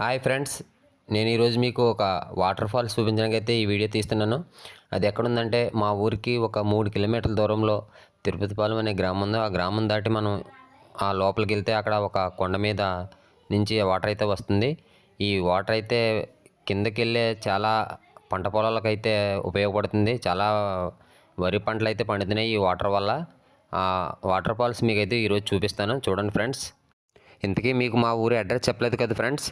Hi friends నేను ఈరోజు మీకు ఒక వాటర్ ఫాల్స్ చూపించడానికి అయితే ఈ వీడియో తీస్తున్నాను. అది ఎక్కడుందంటే మా ఊరికి ఒక మూడు కిలోమీటర్ల దూరంలో తిరుపతిపాలెం అనే గ్రామం ఉంది. ఆ గ్రామం దాటి మనం ఆ లోపలికి వెళ్తే అక్కడ ఒక కొండ మీద నుంచి వాటర్ అయితే వస్తుంది. ఈ వాటర్ అయితే కిందకి వెళ్ళే చాలా పంట పొలాలకు అయితే ఉపయోగపడుతుంది. చాలా వరి పంటలు అయితే పండుతున్నాయి ఈ వాటర్ వల్ల. ఆ వాటర్ ఫాల్స్ మీకైతే ఈరోజు చూపిస్తాను. చూడండి ఫ్రెండ్స్. ఇంతకీ మీకు మా ఊరి అడ్రస్ చెప్పలేదు కదా ఫ్రెండ్స్.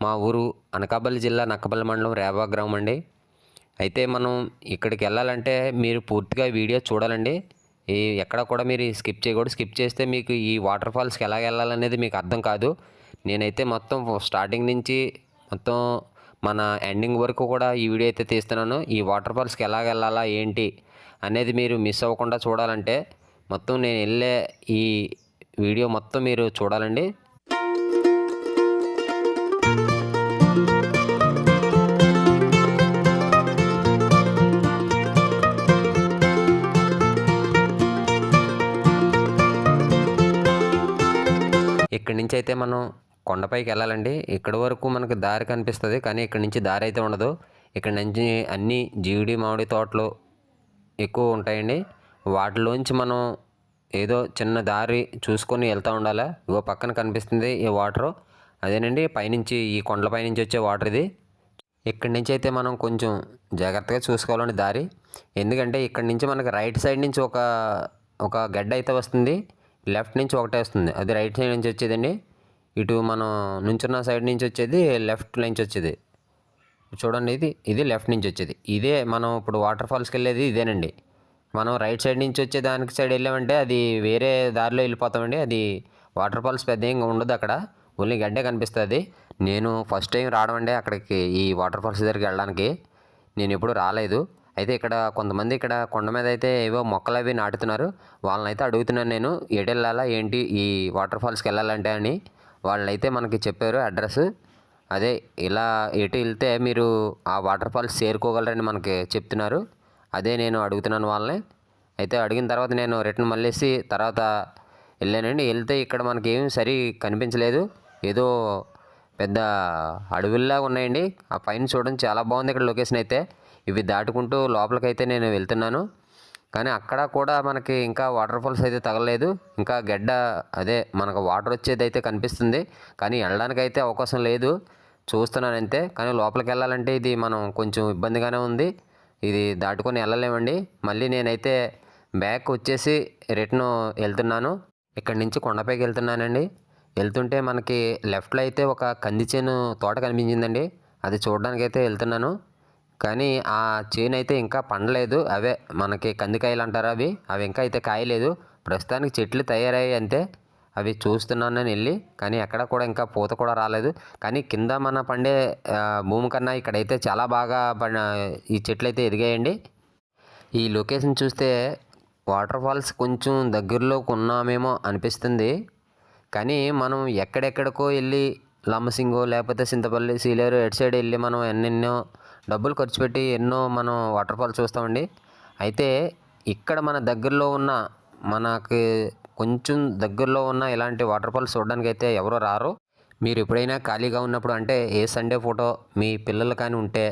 మా ఊరు అనకాపల్లి జిల్లా నక్కపల్లి మండలం రేవా గ్రామం అండి. అయితే మనం ఇక్కడికి వెళ్ళాలంటే మీరు పూర్తిగా వీడియో చూడాలండి. ఈ ఎక్కడ కూడా మీరు స్కిప్ చేయకూడదు. స్కిప్ చేస్తే మీకు ఈ వాటర్ ఫాల్స్కి ఎలా వెళ్ళాలనేది మీకు అర్థం కాదు. నేనైతే మొత్తం స్టార్టింగ్ నుంచి మొత్తం మన ఎండింగ్ వరకు కూడా ఈ వీడియో అయితే తీస్తున్నాను. ఈ వాటర్ ఫాల్స్కి ఎలా వెళ్ళాలా ఏంటి అనేది మీరు మిస్ అవ్వకుండా చూడాలంటే మొత్తం నేను వెళ్ళే ఈ వీడియో మొత్తం మీరు చూడాలండి. నుంచి అయితే మనం కొండపైకి వెళ్ళాలండి. ఇక్కడ వరకు మనకు దారి కనిపిస్తుంది కానీ ఇక్కడ నుంచి దారి అయితే ఉండదు. ఇక్కడ నుంచి అన్ని జీడి మామిడి తోటలు ఎక్కువ ఉంటాయండి. వాటిలోంచి మనం ఏదో చిన్న దారి చూసుకొని వెళ్తూ ఉండాలా. ఇగో పక్కన కనిపిస్తుంది ఈ వాటరు. అదేనండి పైనుంచి ఈ కొండలపై నుంచి వచ్చే వాటర్ ఇది. ఇక్కడి నుంచి అయితే మనం కొంచెం జాగ్రత్తగా చూసుకోవాలండి దారి. ఎందుకంటే ఇక్కడి నుంచి మనకి రైట్ సైడ్ నుంచి ఒక ఒక గడ్డ అయితే వస్తుంది. లెఫ్ట్ నుంచి ఒకటే వస్తుంది. అది రైట్ సైడ్ నుంచి వచ్చేదండి. ఇటు మనం నుంచున్న సైడ్ నుంచి వచ్చేది లెఫ్ట్ నుంచి వచ్చేది. చూడండి ఇది ఇది లెఫ్ట్ నుంచి వచ్చేది. ఇదే మనం ఇప్పుడు వాటర్ ఫాల్స్కి వెళ్ళేది ఇదేనండి. మనం రైట్ సైడ్ నుంచి వచ్చే దానికి సైడ్ వెళ్ళామంటే అది వేరే దారిలో వెళ్ళిపోతామండి. అది వాటర్ ఫాల్స్ పెద్ద ఏం ఉండదు అక్కడ. ఓన్లీ గడ్డే కనిపిస్తుంది. నేను ఫస్ట్ టైం రావడం అండి అక్కడికి ఈ వాటర్ ఫాల్స్ దగ్గరికి వెళ్ళడానికి. నేను ఎప్పుడు రాలేదు. అయితే ఇక్కడ కొంతమంది ఇక్కడ కొండ మీద అయితే ఏవో మొక్కలు అవి నాటుతున్నారు. వాళ్ళని అయితే అడుగుతున్నాను నేను ఎటు వెళ్ళాలా ఏంటి ఈ వాటర్ ఫాల్స్కి వెళ్ళాలంటే అని. వాళ్ళైతే మనకి చెప్పారు అడ్రస్. అదే ఇలా ఎటు వెళ్తే మీరు ఆ వాటర్ ఫాల్స్ చేరుకోగలరని మనకి చెప్తున్నారు. అదే నేను అడుగుతున్నాను వాళ్ళని. అయితే అడిగిన తర్వాత నేను రిటర్న్ మళ్ళేసి తర్వాత వెళ్ళానండి. వెళ్తే ఇక్కడ మనకి ఏమి సరి కనిపించలేదు. ఏదో పెద్ద అడవుల్లాగా ఉన్నాయండి. ఆ పైన చూడడం చాలా బాగుంది ఇక్కడ లొకేషన్ అయితే. ఇవి దాటుకుంటూ లోపలికైతే నేను వెళ్తున్నాను. కానీ అక్కడ కూడా మనకి ఇంకా వాటర్ ఫాల్స్ అయితే తగలలేదు. ఇంకా గడ్డ అదే మనకు వాటర్ వచ్చేది అయితే కనిపిస్తుంది. కానీ వెళ్ళడానికి అయితే అవకాశం లేదు. చూస్తున్నాను అంతే కానీ లోపలికి వెళ్ళాలంటే ఇది మనం కొంచెం ఇబ్బందిగానే ఉంది. ఇది దాటుకొని వెళ్ళలేమండి. మళ్ళీ నేనైతే బ్యాక్ వచ్చేసి రిటర్న్ వెళ్తున్నాను. ఇక్కడి నుంచి కొండపైకి వెళ్తున్నానండి. వెళ్తుంటే మనకి లెఫ్ట్లో అయితే ఒక కంది చేను తోట కనిపించిందండి. అది చూడడానికైతే వెళ్తున్నాను. కానీ ఆ చేను అయితే ఇంకా పండలేదు. అవే మనకి కందికాయలు అంటారు అవి. అవి ఇంకా అయితే కాయలేదు. ప్రస్తుతానికి చెట్లు తయారయ్యాయి అంతే. అవి చూస్తున్నాను నేను వెళ్ళి. కానీ ఎక్కడ కూడా ఇంకా పూత కూడా రాలేదు. కానీ కింద మన పండే భూమి కన్నా ఇక్కడైతే చాలా బాగా పడిన ఈ చెట్లు అయితే ఎదిగాయండి. ఈ లొకేషన్ చూస్తే వాటర్ ఫాల్స్ కొంచెం దగ్గరలో ఉన్నామేమో అనిపిస్తుంది. కానీ మనం ఎక్కడెక్కడికో వెళ్ళి లంబసింగో లేకపోతే సింతపల్లి సీలేరు ఎటు సైడ్ వెళ్ళి మనం ఎన్నెన్నో డబ్బులు ఖర్చు పెట్టి ఎన్నో మనం వాటర్ ఫాల్స్ చూస్తామండి. అయితే ఇక్కడ మన దగ్గరలో ఉన్న మనకి కొంచెం దగ్గరలో ఉన్న ఇలాంటి వాటర్ ఫాల్స్ చూడడానికి అయితే ఎవరో రారు. మీరు ఎప్పుడైనా ఖాళీగా ఉన్నప్పుడు అంటే ఏ సండే ఫోటో మీ పిల్లలు కానీ ఉంటే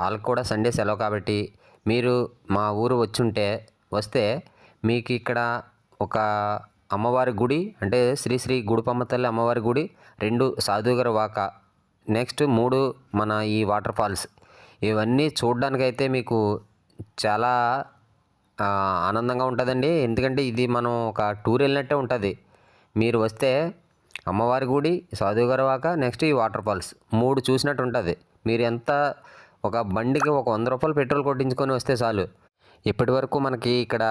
వాళ్ళకి కూడా సండే సెలవు కాబట్టి మీరు మా ఊరు వచ్చి ఉంటే వస్తే మీకు ఇక్కడ ఒక అమ్మవారి గుడి అంటే శ్రీ శ్రీ గుడిపమ్మ తల్లి అమ్మవారి గుడి రెండు సాధుగర వాక నెక్స్ట్ మూడు మన ఈ వాటర్ ఫాల్స్. ఇవన్నీ చూడడానికైతే మీకు చాలా ఆనందంగా ఉంటుందండి. ఎందుకంటే ఇది మనం ఒక టూర్ వెళ్ళినట్టే ఉంటుంది. మీరు వస్తే అమ్మవారి గుడి సాధుగారి వాక నెక్స్ట్ ఈ వాటర్ ఫాల్స్ మూడు చూసినట్టు ఉంటుంది. మీరు ఎంత ఒక బండికి ఒక వంద రూపాయలు పెట్రోల్ కొట్టించుకొని వస్తే చాలు. ఇప్పటి వరకు మనకి ఇక్కడ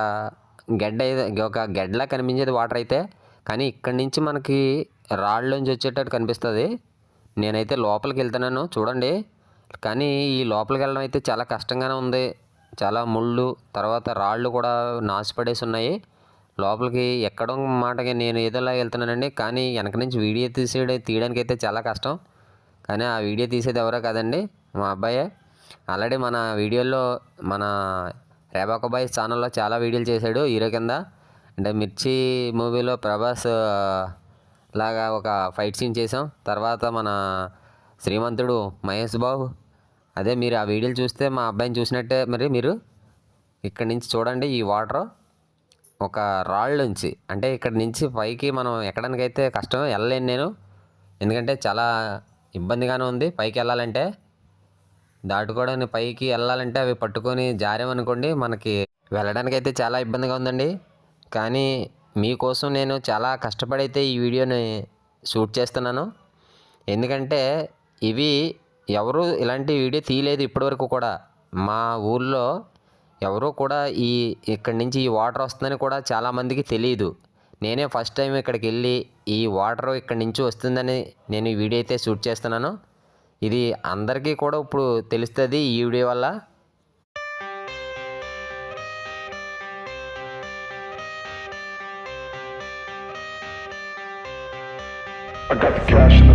గడ్డ ఒక గడ్డలా కనిపించేది వాటర్ అయితే కానీ ఇక్కడి నుంచి మనకి రాళ్ళలోంచి వచ్చేటట్టు కనిపిస్తుంది. నేనైతే లోపలికి వెళ్తున్నాను. చూడండి. కానీ ఈ లోపలికి వెళ్ళడం అయితే చాలా కష్టంగానే ఉంది. చాలా ముళ్ళు తర్వాత రాళ్ళు కూడా నాశపడేసి ఉన్నాయి లోపలికి ఎక్కడం మాటకి నేను ఏదోలా వెళ్తున్నానండి. కానీ వెనక నుంచి వీడియో తీసేయడం తీయడానికి అయితే చాలా కష్టం. కానీ ఆ వీడియో తీసేది ఎవరో కదండి మా అబ్బాయే. ఆల్రెడీ మన వీడియోలో మన రేబాకబాయ్ ఛానల్లో చాలా వీడియోలు చేశాడు హీరో కింద. అంటే మిర్చి మూవీలో ప్రభాస్ లాగా ఒక ఫైట్ సీన్ చేసాం తర్వాత మన శ్రీమంతుడు మహేష్ బాబు. అదే మీరు ఆ వీడియోలు చూస్తే మా అబ్బాయిని చూసినట్టే మరి మీరు ఇక్కడి నుంచి చూడండి ఈ వాటర్. ఒక రాళ్ళ నుంచి అంటే ఇక్కడ నుంచి పైకి మనం ఎక్కడానికైతే కష్టం వెళ్ళలేను నేను. ఎందుకంటే చాలా ఇబ్బందిగానే ఉంది పైకి వెళ్ళాలంటే. దాటుకోవడానికి పైకి వెళ్ళాలంటే అవి పట్టుకొని జారేమనుకోండి మనకి వెళ్ళడానికి అయితే చాలా ఇబ్బందిగా ఉందండి. కానీ మీకోసం నేను చాలా కష్టపడైతే ఈ వీడియోని షూట్ చేస్తున్నాను. ఎందుకంటే ఇవి ఎవరు ఇలాంటి వీడియో తీయలేదు ఇప్పటివరకు కూడా. మా ఊళ్ళో ఎవరు కూడా ఈ ఇక్కడి నుంచి ఈ వాటర్ వస్తుందని కూడా చాలామందికి తెలియదు నేనే ఫస్ట్ టైం ఇక్కడికి వెళ్ళి ఈ వాటర్ ఇక్కడి నుంచి వస్తుందని నేను ఈ వీడియో అయితే షూట్ చేస్తున్నాను. ఇది అందరికీ కూడా ఇప్పుడు తెలుస్తుంది ఈ వీడియో వల్ల. I got the cash in the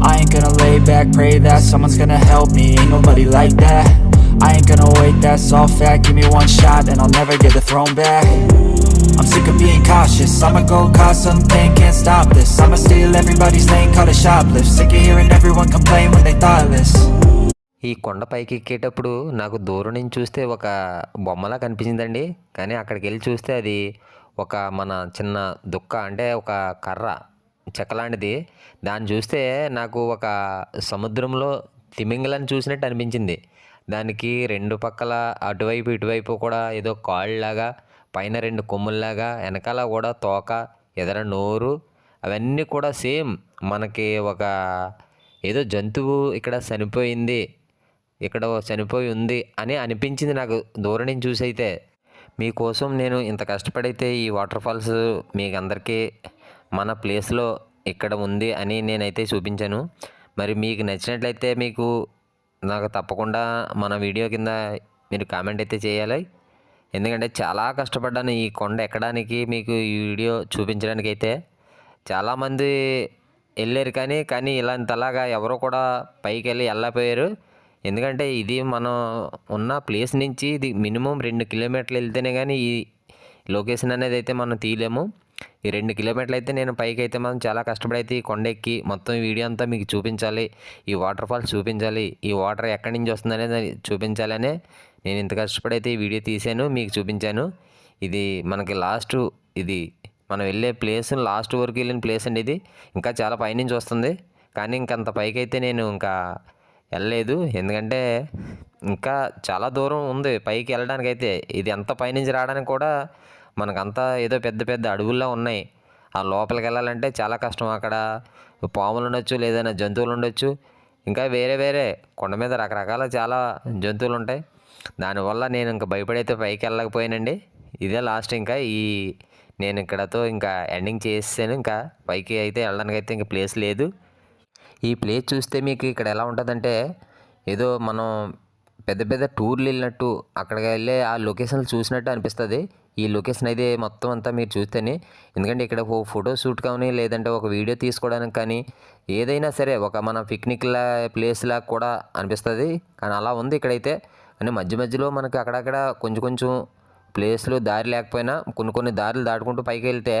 I ain't gonna lay back, pray that someone's gonna help me Ain't nobody like that I ain't gonna wait, that's all fact Give me one shot and I'll never get the throne back I'm sick of being cautious I'ma go cause something, can't stop this I'ma steal everybody's lane, call it shoplift Sick of hearing everyone complain when they thoughtless ఈ కొండ పైకి ఎక్కేటప్పుడు నాకు దూరం నుంచి చూస్తే ఒక బొమ్మలా కనిపించిందండి కానీ అక్కడికి వెళ్ళి చూస్తే అది ఒక మన చిన్న దుక్క అంటే ఒక కర్ర చెక్క లాంటిది దాన్ని చూస్తే నాకు ఒక సముద్రంలో తిమింగలను చూసినట్టు అనిపించింది. దానికి రెండు పక్కల అటువైపు ఇటువైపు కూడా ఏదో కాళ్ళలాగా పైన రెండు కొమ్ముల్లాగా వెనకాల కూడా తోక ఎదర నోరు అవన్నీ కూడా సేమ్. మనకి ఒక ఏదో జంతువు ఇక్కడ చనిపోయింది ఇక్కడ చనిపోయి ఉంది అని అనిపించింది నాకు దూరం నుంచి చూసి అయితే. మీకోసం నేను ఇంత కష్టపడైతే ఈ వాటర్ ఫాల్స్ మీకు అందరికీ మన ప్లేస్లో ఇక్కడ ఉంది అని నేనైతే చూపించాను. మరి మీకు నచ్చినట్లయితే మీకు నాకు తప్పకుండా మన వీడియో కింద మీరు కామెంట్ అయితే చేయాలి. ఎందుకంటే చాలా కష్టపడ్డాను ఈ కొండ ఎక్కడానికి మీకు ఈ వీడియో చూపించడానికి అయితే చాలామంది వెళ్ళారు కానీ కానీ ఇలాంతలాగా ఎవరో కూడా పైకి వెళ్ళి వెళ్ళకపోయారు ఎందుకంటే ఇది మనం ఉన్న ప్లేస్ నుంచి ఇది మినిమం రెండు కిలోమీటర్లు వెళ్తేనే కానీ ఈ లొకేషన్ అనేది అయితే మనం తీయలేము. ఈ రెండు కిలోమీటర్లు అయితే నేను పైకి అయితే మనం చాలా కష్టపడి అయితే ఈ కొండ ఎక్కి మొత్తం ఈ వీడియో అంతా మీకు చూపించాలి. ఈ వాటర్ ఫాల్స్ చూపించాలి. ఈ వాటర్ ఎక్కడి నుంచి వస్తుందనేది చూపించాలనే నేను ఇంత కష్టపడి అయితే ఈ వీడియో తీశాను మీకు చూపించాను. ఇది మనకి లాస్ట్ ఇది మనం వెళ్ళే ప్లేస్ లాస్ట్ వరకు వెళ్ళిన ప్లేస్ అండి ఇది. ఇంకా చాలా పైనుంచి వస్తుంది. కానీ ఇంకంత పైకి అయితే నేను ఇంకా వెళ్ళలేదు. ఎందుకంటే ఇంకా చాలా దూరం ఉంది పైకి వెళ్ళడానికి అయితే ఇది ఎంత పైనుంచి రావడానికి కూడా మనకంతా ఏదో పెద్ద పెద్ద అడవుల్లో ఉన్నాయి. ఆ లోపలికి వెళ్ళాలంటే చాలా కష్టం అక్కడ. పాములు ఉండొచ్చు లేదైనా జంతువులు ఉండొచ్చు ఇంకా వేరే వేరే కొండ మీద రకరకాల చాలా జంతువులు ఉంటాయి దానివల్ల నేను ఇంకా భయపడైతే పైకి వెళ్ళకపోయానండి ఇదే లాస్ట్ ఇంకా ఈ నేను ఇక్కడతో ఇంకా ఎండింగ్ చేసాను ఇంకా పైకి అయితే వెళ్ళడానికి అయితే ఇంకా ప్లేస్ లేదు. ఈ ప్లేస్ చూస్తే మీకు ఇక్కడ ఎలా ఉంటుందంటే ఏదో మనం పెద్ద పెద్ద టూర్లు వెళ్ళినట్టు అక్కడికి వెళ్ళే ఆ లొకేషన్లు చూసినట్టు అనిపిస్తుంది. ఈ లొకేషన్ అయితే మొత్తం అంతా మీరు చూస్తేనే. ఎందుకంటే ఇక్కడ ఓ ఫోటో షూట్ కానీ లేదంటే ఒక వీడియో తీసుకోవడానికి కానీ ఏదైనా సరే ఒక మన పిక్నిక్లా ప్లేస్లా కూడా అనిపిస్తుంది. కానీ అలా ఉంది ఇక్కడైతే. కానీ మధ్య మధ్యలో మనకి అక్కడక్కడ కొంచెం కొంచెం ప్లేస్లు దారి లేకపోయినా కొన్ని కొన్ని దారులు దాటుకుంటూ పైకి వెళ్తే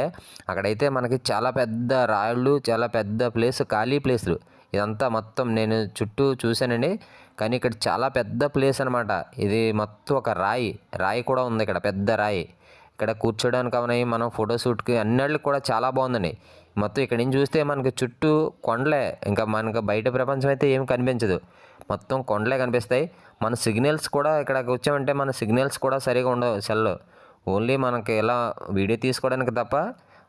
అక్కడైతే మనకి చాలా పెద్ద రాళ్ళు చాలా పెద్ద ప్లేస్ ఖాళీ ప్లేసులు ఇదంతా మొత్తం నేను చుట్టూ చూశానండి. కానీ ఇక్కడ చాలా పెద్ద ప్లేస్ అనమాట ఇది మొత్తం ఒక రాయి. రాయి కూడా ఉంది ఇక్కడ పెద్ద రాయి. ఇక్కడ కూర్చోడానికి అవనాయి మనం ఫోటోషూట్కి అన్నిటికి కూడా చాలా బాగుందండి. మొత్తం ఇక్కడ నుంచి చూస్తే మనకి చుట్టూ కొండలే. ఇంకా మనకు బయట ప్రపంచం అయితే ఏం కనిపించదు. మొత్తం కొండలే కనిపిస్తాయి. మన సిగ్నల్స్ కూడా ఇక్కడికి వచ్చామంటే మన సిగ్నల్స్ కూడా సరిగా ఉండవు సెల్లో. ఓన్లీ మనకి ఇలా వీడియో తీసుకోవడానికి తప్ప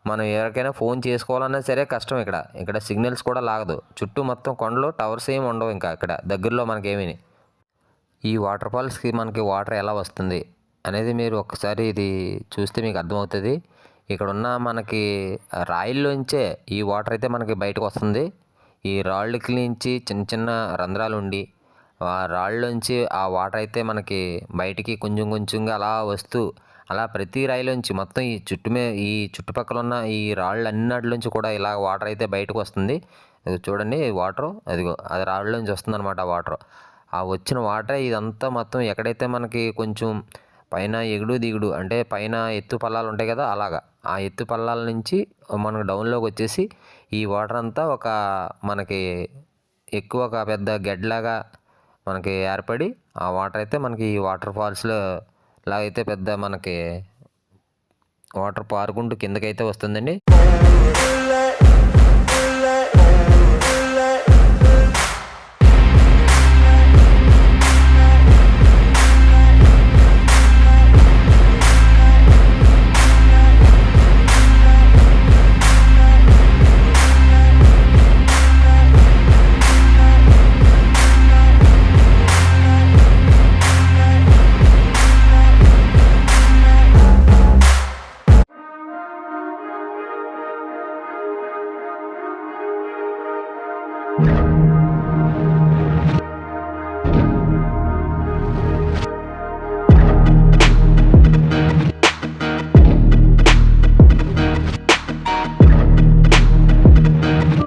మనం ఎవరికైనా ఫోన్ చేసుకోవాలన్నా సరే కష్టం ఇక్కడ. ఇక్కడ సిగ్నల్స్ కూడా లాగదు. చుట్టూ మొత్తం కొండలు టవర్స్ ఏమి ఉండవు ఇంకా ఇక్కడ. దగ్గరలో మనకేమీ ఈ వాటర్ ఫాల్స్కి మనకి వాటర్ ఎలా వస్తుంది అనేది మీరు ఒకసారి ఇది చూస్తే మీకు అర్థమవుతుంది. ఇక్కడ ఉన్న మనకి రాయిల్లోంచే ఈ వాటర్ అయితే మనకి బయటకు వస్తుంది. ఈ రాళ్ళకి నుంచి చిన్న చిన్న రంధ్రాలు ఉండి ఆ రాళ్ళలోంచి ఆ వాటర్ అయితే మనకి బయటికి కొంచెం కొంచెంగా అలా వస్తూ అలా ప్రతి రాయిలోంచి మొత్తం ఈ చుట్టు మే ఈ చుట్టుపక్కల ఉన్న ఈ రాళ్ళు అన్నిటిలోంచి కూడా ఇలా వాటర్ అయితే బయటకు వస్తుంది చూడండి వాటర్ అదిగో అది రాళ్ళలోంచి వస్తుంది అనమాట వాటర్. ఆ వచ్చిన వాటర్ ఇదంతా మొత్తం ఎక్కడైతే మనకి కొంచెం పైన ఎగుడు దిగుడు అంటే పైన ఎత్తు పల్లాలు ఉంటాయి కదా అలాగా ఆ ఎత్తు పల్లాల నుంచి మనకు డౌన్లోకి వచ్చేసి ఈ వాటర్ అంతా ఒక మనకి ఎక్కువ ఒక పెద్ద గెడ్లాగా మనకి ఏర్పడి ఆ వాటర్ అయితే మనకి ఈ వాటర్ ఫాల్స్లో లాగైతే పెద్ద మనకి వాటర్ పారుకుంటూ కిందకైతే వస్తుందండి.